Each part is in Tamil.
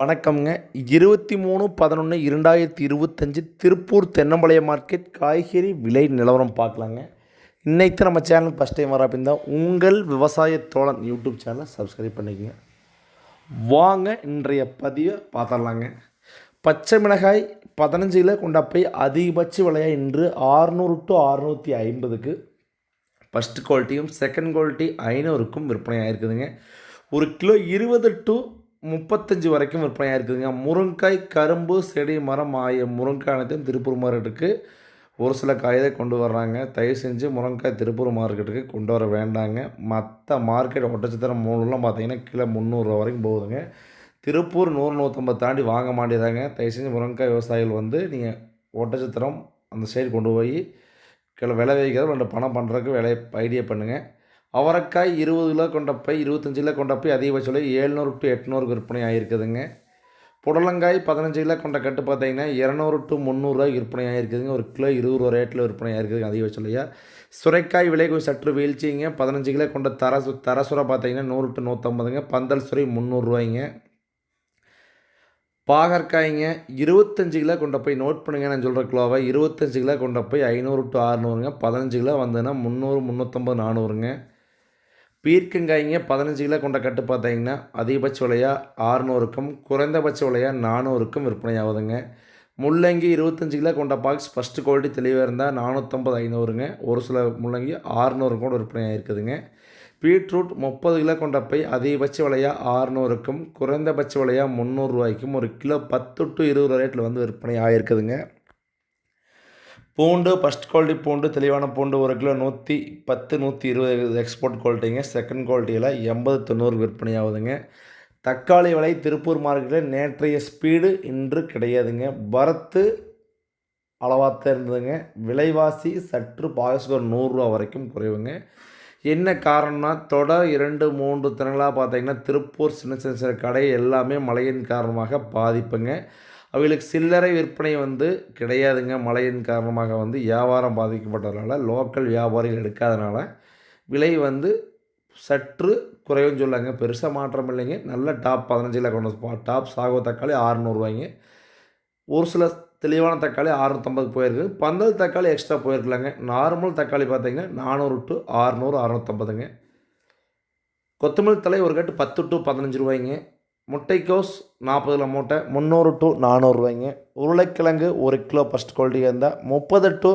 வணக்கம்ங்க. இருபத்தி மூணு பதினொன்று இரண்டாயிரத்தி இருபத்தஞ்சி திருப்பூர் தென்னம்பாளையம் மார்க்கெட் காய்கறி விலை நிலவரம் பார்க்கலாங்க. இன்னைக்கு நம்ம சேனல் ஃபஸ்ட் டைம் வர அப்படின்னா உங்கள் விவசாய தோழன் யூடியூப் சேனலை சப்ஸ்கிரைப் பண்ணிக்கங்க. வாங்க இன்றைய பதிவை பார்த்துடலாங்க. பச்சை மிளகாய் பதினஞ்சு கிலோ கொண்டா போய் அதிகபட்ச விலையாக இன்று ஆறுநூறு டு அறுநூற்றி ஐம்பதுக்கு. ஃபஸ்ட் குவாலிட்டியும் செகண்ட் குவாலிட்டி ஐநூறுக்கும் விற்பனை ஆகிருக்குதுங்க ஒரு கிலோ இருபது டு முப்பத்தஞ்சு வரைக்கும் விற்பனையாக இருக்குதுங்க. முருங்காய் கரும்பு செடி மரம் ஆகிய முருங்காய் அனைத்தையும் திருப்பூர் மார்க்கெட்டுக்கு ஒரு சில காய் தான் கொண்டு வர்றாங்க. தயவு செஞ்சு முருங்காய் திருப்பூர் மார்க்கெட்டுக்கு கொண்டு வர வேண்டாங்க. மற்ற மார்க்கெட் ஒட்டச்சத்திரம் மூணுலாம் பார்த்தீங்கன்னா கிலோ முந்நூறுரூவா வரைக்கும் போகுதுங்க. திருப்பூர் நூறு நூற்றம்பது தாண்டி வாங்க மாட்டேதாங்க. தயவு செஞ்சு முருங்காய் விவசாயிகள் வந்து நீங்கள் ஒட்டச்சத்திரம் அந்த சைடு கொண்டு போய் கிலோ விளை வைக்கிறது ரெண்டு பணம் பண்ணுறதுக்கு விலை ஐடியா பண்ணுங்கள் அவரைக்காய் இருபது கிலோ கொண்ட போய் இருபத்தஞ்சு கிலோ கொண்ட போய் அதிகபட்ச விலை ஏழ்நூறு டு எட்நூறு விற்பனை ஆகிருக்குதுங்க புடலங்காய் பதினஞ்சு கிலோ கொண்ட கட்டு பார்த்தீங்கன்னா இரநூறு டு முந்நூறுரூவா விற்பனை ஆகிருக்குதுங்க ஒரு கிலோ இருபது ரூபா ரேட்டில் விற்பனை ஆகிருக்குதுங்க அதிகபட்ச சுரைக்காய் விலை கொஞ்சம் சற்று வீழ்ச்சிங்க. பதினஞ்சு கிலோ கொண்ட தரசு தரசுரை பார்த்தீங்கன்னா நூறு டு நூற்றம்பதுங்க பந்தல் சுரை முந்நூறுரூவாய்ங்க பாகற்காய்ங்க இருபத்தஞ்சு கிலோ கொண்ட போய் நோட் பண்ணுங்க நான் சொல்கிற கிலோவை இருபத்தஞ்சு கிலோ கொண்ட போய் ஐநூறு டு அறநூறுங்க. பதினஞ்சு கிலோ வந்ததுன்னா முந்நூறு முந்நூற்றம்பது நானூறுங்க. பீர்க்கங்காய்ங்க பதினஞ்சு கிலோ கொண்ட கட்டு பார்த்தீங்கன்னா அதிகபட்ச விலையாக ஆறுநூறுக்கும் குறைந்தபட்ச விலையாக நானூறுக்கும் விற்பனை ஆகுதுங்க முள்ளங்கி இருபத்தஞ்சு கிலோ கொண்ட பாக்ஸ் ஃபஸ்ட்டு குவாலிட்டி தெளிவாக இருந்தால் நானூற்றம்பது ஐநூறுங்க. ஒரு சில முள்ளங்கி ஆறுநூறு கூட விற்பனை ஆகிருக்குதுங்க பீட்ரூட் முப்பது கிலோ கொண்ட பை அதிகபட்ச விலையாக ஆறுநூறுக்கும் குறைந்தபட்ச விலையாக முந்நூறுரூவாய்க்கும் ஒரு கிலோ பத்து டு இருபது ரேட்டில் வந்து விற்பனை ஆகிருக்குதுங்க பூண்டு ஃபஸ்ட் குவாலிட்டி பூண்டு தெளிவான பூண்டு ஒரு கிலோ நூற்றி பத்து நூற்றி இருபது எக்ஸ்போர்ட் குவாலிட்டிங்க செகண்ட் குவாலிட்டியில் எண்பது தொண்ணூறு விற்பனை ஆகுதுங்க தக்காளி விலை திருப்பூர் மார்க்கெட்டில் நேற்றைய ஸ்பீடு இன்று கிடையாதுங்க. வரத்து அளவாக இருந்ததுங்க. விலைவாசி சற்று பாகஸ்கோர் நூறுரூவா வரைக்கும் குறைவுங்க. என்ன காரணம்னா தொடர் இரண்டு மூன்று தினங்களாக பார்த்தீங்கன்னா திருப்பூர் சின்ன சின்ன சின்ன கடை எல்லாமே மழையின் காரணமாக பாதிப்புங்க. அவங்களுக்கு சில்லறை விற்பனை வந்து கிடையாதுங்க. மழையின் காரணமாக வந்து வியாபாரம் பாதிக்கப்பட்டதுனால லோக்கல் வியாபாரிகள் எடுக்காதனால விலை வந்து சற்று குறைவுன்னு சொல்லாங்க. பெருசாக மாற்றம் இல்லைங்க. நல்ல டாப் பதினஞ்சில் கொண்டு டாப் சாகோ தக்காளி ஆறுநூறுவாய்ங்க. ஒரு சில தெளிவான தக்காளி அறுநூத்தம்பதுக்கு போயிருக்கு. பந்தல் தக்காளி எக்ஸ்ட்ரா போயிருக்கலாங்க. நார்மல் தக்காளி பார்த்தீங்கன்னா நானூறு டு அறுநூறு அறுநூத்தம்பதுங்க கொத்தமல்லி தலை ஒரு கட்டு பத்து டு பதினஞ்சு ரூபாய்ங்க. முட்டைக்கோஸ் நாற்பது கிலோ மூட்டை முந்நூறு டு நானூறுரூவாய்ங்க உருளைக்கிழங்கு ஒரு கிலோ ஃபஸ்ட் குவாலிட்டியாக இருந்தால் முப்பது டு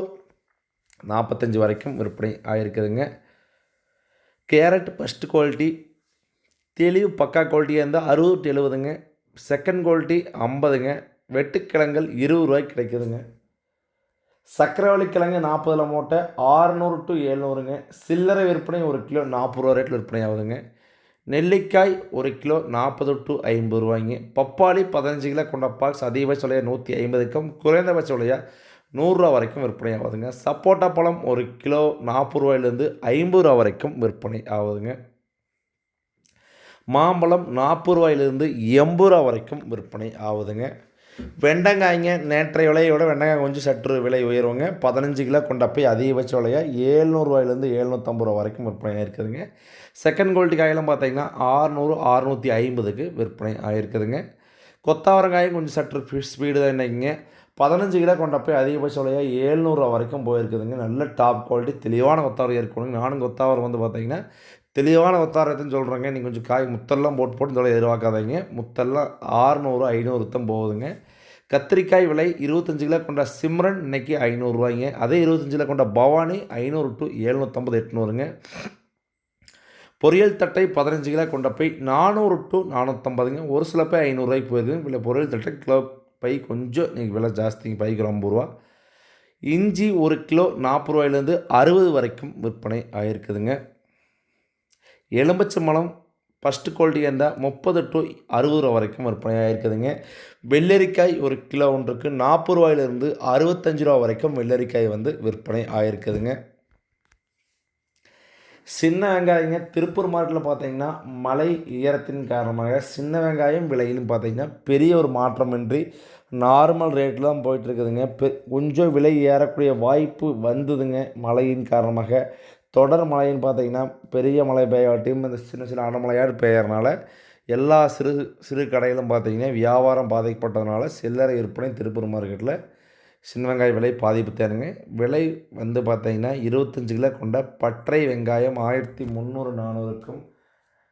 நாற்பத்தஞ்சு வரைக்கும் விற்பனை ஆகிருக்குதுங்க கேரட் ஃபஸ்ட் குவாலிட்டி தெளிவு பக்கா குவாலிட்டியாக இருந்தால் அறுபது டு எழுபதுங்க. செகண்ட் குவாலிட்டி ஐம்பதுங்க. வெட்டுக்கிழங்கள் இருபது ரூபாய்க்கு கிடைக்குதுங்க. சக்கரவள்ளி கிழங்கு நாற்பதுல மூட்டை ஆறுநூறு டு எழுநூறுங்க. சில்லறை விற்பனை ஒரு கிலோ நாற்பது ரூபா ரேட்டில் விற்பனை ஆகுதுங்க. நெல்லிக்காய் ஒரு கிலோ நாற்பது டு ஐம்பது ரூபாய்ங்க. பப்பாளி பதினஞ்சு கிலோ கொண்ட பாக்ஸ் அதிகபட்ச விலையாக நூற்றி ஐம்பதுக்கும் குறைந்தபட்ச விலையாக நூறுரூவா வரைக்கும் விற்பனை ஆகுதுங்க. சப்போட்டா பழம் ஒரு கிலோ நாற்பது ரூபாயிலேருந்து ஐம்பது ரூபா வரைக்கும் விற்பனை ஆகுதுங்க. மாம்பழம் நாற்பது ரூபாயிலிருந்து எண்பது ரூபா வரைக்கும் விற்பனை ஆகுதுங்க. வெண்டங்காய்ங்க நேற்றைய விலையோட வெண்டங்காய் கொஞ்சம் சற்று விலை உயர்வுங்க பதினஞ்சு கிலோ கொண்ட போய் அதிகபட்ச விலையாக ஏழ்நூறுவாயிலேருந்து எழுநூற்றம்பது ரூபா வரைக்கும் விற்பனை ஆகிருக்குதுங்க செகண்ட் குவாலிட்டி காயெல்லாம் பார்த்தீங்கன்னா ஆறுநூறு அறுநூற்றி ஐம்பதுக்கு விற்பனை ஆகிருக்குதுங்க கொத்தாவரங்காயும் கொஞ்சம் சற்று ஸ்பீடு தான் என்னைக்குங்க பதினஞ்சு கிலோ கொண்ட போய் அதிகபட்ச விலையாக ஏழ்நூறுவா வரைக்கும் போயிருக்குதுங்க. நல்ல டாப் குவாலிட்டி தெளிவான கொத்தாவரம் இருக்கணுங்க நானும் கொத்தாவரம் வந்து பார்த்தீங்கன்னா தெளிவான ஒத்தாரத்துன்னு சொல்கிறேங்க நீங்கள் கொஞ்சம் காய் முத்தெல்லாம் போட்டு போட்டு இதோட எதிர்பார்க்காதீங்க. முத்தெல்லாம் ஆறுநூறு ஐநூறு தான் போகுதுங்க. கத்திரிக்காய் விலை இருபத்தஞ்சு கிலோ கொண்ட சிம்ரன் இன்னைக்கு ஐநூறுரூவாய்ங்க அதே இருபத்தஞ்சு கிலோ கொண்ட பவானி ஐநூறு டு எழுநூற்றம்பது எட்நூறுங்க. பொரியல் தட்டை பதினஞ்சு கிலோ கொண்ட பை நானூறு டு நானூற்றம்பதுங்க ஒரு சில பை ஐநூறுரூவாய்க்கு போயிருக்குங்க இல்லை பொரியல் தட்டை கிலோ பை கொஞ்சம் நீங்கள் விலை ஜாஸ்திங்க. பைக்கு ஐம்பது ரூபா. இஞ்சி ஒரு கிலோ நாற்பது ரூபாயிலேருந்து அறுபது வரைக்கும் விற்பனை ஆகிருக்குதுங்க எலும்பச்சம்பழம் ஃபஸ்ட்டு குவாலிட்டியாக இருந்தால் முப்பது டு அறுபது ரூபா வரைக்கும் விற்பனையாக இருக்குதுங்க. வெள்ளரிக்காய் ஒரு கிலோ ஒன்றுக்கு நாற்பது ரூபாயிலிருந்து அறுபத்தஞ்சு ரூபா வரைக்கும் வெள்ளரிக்காய் வந்து விற்பனை ஆகிருக்குதுங்க சின்ன வெங்காயங்க திருப்பூர் மார்க்கெட்டில் பார்த்தீங்கன்னா மழை உயரத்தின் காரணமாக சின்ன வெங்காயம் விலையிலும் பார்த்தீங்கன்னா பெரிய ஒரு மாற்றமின்றி நார்மல் ரேட்டில் தான் போயிட்டுருக்குதுங்க பெ கொஞ்சம் விலை ஏறக்கூடிய வாய்ப்பு வந்ததுங்க மழையின் காரணமாக. தொடர் மழைன்னு பார்த்தீங்கன்னா பெரிய மழை பெய்யாட்டியும் இந்த சின்ன சின்ன அடமழையாக பெய்யறனால எல்லா சிறு சிறு கடைகளும் பார்த்தீங்கன்னா வியாபாரம் பாதிக்கப்பட்டதுனால சில்லறை விற்பனை திருப்பூர் மார்க்கெட்டில் சின்ன வெங்காய விலை பாதிப்பு தேருங்க விலை வந்து பார்த்திங்கன்னா இருபத்தஞ்சு கிலோ கொண்ட பற்றை வெங்காயம் ஆயிரத்தி முந்நூறு நானூறுக்கும்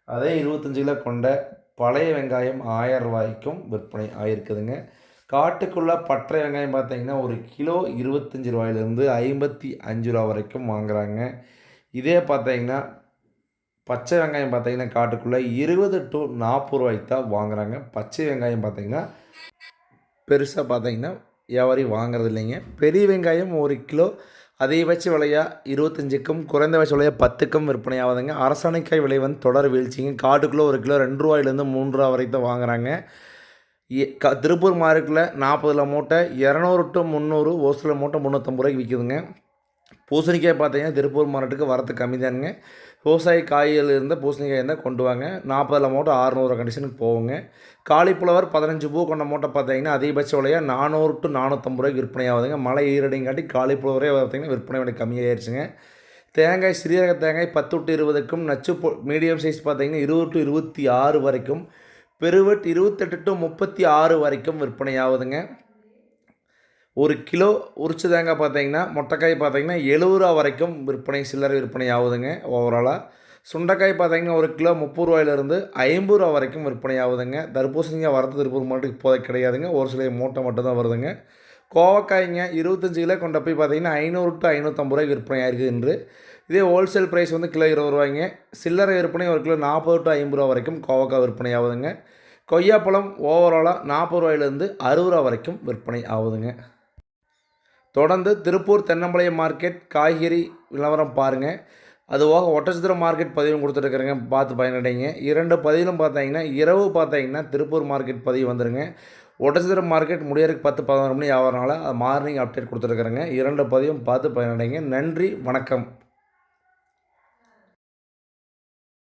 அதே இருபத்தஞ்சு கிலோ கொண்ட பழைய வெங்காயம் ஆயிரம் ரூபாய்க்கும் விற்பனை ஆகிருக்குதுங்க காட்டுக்குள்ளே பற்றை வெங்காயம் பார்த்தீங்கன்னா ஒரு கிலோ இருபத்தஞ்சி ரூபாயிலேருந்து ஐம்பத்தி அஞ்சு ரூபா வரைக்கும் வாங்குறாங்க. இதே பார்த்தீங்கன்னா பச்சை வெங்காயம் பார்த்தீங்கன்னா காட்டுக்குள்ளே இருபது டு நாற்பது ரூபாய்க்கு தான் வாங்குகிறாங்க பச்சை வெங்காயம் பார்த்தீங்கன்னா பெருசாக பார்த்தீங்கன்னா வியாபாரி வாங்குறது இல்லைங்க. பெரிய வெங்காயம் ஒரு கிலோ அதிகபட்ச விலையாக இருபத்தஞ்சுக்கும் குறைந்தபட்ச விலையாக பத்துக்கும் விற்பனை ஆகுதுங்க. அரசாணைக்காய் விலை வந்து தொடர் வீழ்ச்சிங்க. காட்டுக்குள்ளே ஒரு கிலோ ரெண்டு ரூபாயிலேருந்து மூணு ரூபா வரைக்கும் தான் வாங்குறாங்க. க திருப்பூர் மார்க்கெட்டில் நாற்பதில் மூட்டை இரநூறு டு முந்நூறு ஒரு சில மூட்டை முந்நூற்றம்பது ரூபாய்க்கு விற்கிதுங்க. பூசணிக்காய் பார்த்தீங்கன்னா திருப்பூர் மாவட்டத்துக்கு வரத்து கம்மி தானுங்க. விவசாய காய்கள் இருந்தால் பூசணிக்காய் இருந்தால் கொண்டு வாங்க. நாற்பதுல மூட்டை ஆறுநூறு கண்டிஷனுக்கு போகுங்க. காலிஃப்ளவர் பதினஞ்சு பூ கொண்ட மூட்டை பார்த்தீங்கன்னா அதிகபட்ச விலையாக நானூறு டு நானூற்றம்பது ரூபாய்க்கு விற்பனை ஆகுதுங்க. மழை ஈரடைங்காட்டி காலிஃப்ளவரே பார்த்தீங்கன்னா விற்பனை விலை கம்மியாயிருச்சுங்க. தேங்காய் சிறியரக தேங்காய் பத்து டு இருபதுக்கும் நச்சு மீடியம் சைஸ் பார்த்தீங்கன்னா இருபது டு இருபத்தி ஆறு வரைக்கும் பெருவெட் இருபத்தெட்டு டு முப்பத்தி ஆறு வரைக்கும் விற்பனை ஆகுதுங்க. ஒரு கிலோ உரிச்ச தேங்காய் பார்த்தீங்கன்னா மொட்டைக்காய் பார்த்தீங்கன்னா எழுபது ரூபா வரைக்கும் விற்பனை சில்லறை விற்பனை ஆகுதுங்க ஓவராலாக சுண்டைக்காய் பார்த்தீங்கன்னா ஒரு கிலோ முப்பது ரூபாயிலிருந்து ஐம்பது ரூபா வரைக்கும் விற்பனை ஆகுதுங்க. தர்பூசணிக்காய் வரது திருப்பூர் மாவட்டத்துக்கு இப்போதைக்கு கிடையாதுங்க. ஒரு சில மூட்டை மட்டும்தான் வருதுங்க. கோவக்காய்ங்க இருபத்தஞ்சு கிலோ கொண்ட போய் பார்த்தீங்கன்னா ஐநூறு டு ஐநூற்றம்பது ரூபாய்க்கு விற்பனை ஆயிருக்கு என்று இதே ஹோல்சேல் ப்ரைஸ் வந்து கிலோ இருபது ரூபாய்ங்க. சில்லறை விற்பனை ஒரு கிலோ நாற்பது டு ஐம்பது ரூபா வரைக்கும் கோவக்காய் விற்பனை ஆகுதுங்க. கொய்யாப்பழம் ஓவராலாக நாற்பது ரூபாயிலேருந்து அறுபது ரூபா வரைக்கும் விற்பனை ஆகுதுங்க. தொடர்ந்து திருப்பூர் தென்னம்பாளையம் மார்க்கெட் காய்கறி நிலவரம் பாருங்கள் அதுவாக ஒட்டச்சத்திரம் மார்க்கெட் பதிவும் கொடுத்துருக்குறேங்க பார்த்து பயனடைங்க. இரண்டு பதிவிலும் பார்த்தீங்கன்னா இரவு பார்த்தீங்கன்னா திருப்பூர் மார்க்கெட் பதிவு வந்துருங்க. ஒட்டச்சத்திரம் மார்க்கெட் முடியறதுக்கு பத்து பதினொரு மணி ஆகிறனால மார்னிங் அப்டேட் கொடுத்துருக்குறேங்க இரண்டு பதிவும் பார்த்து பயனடைங்க. நன்றி வணக்கம்.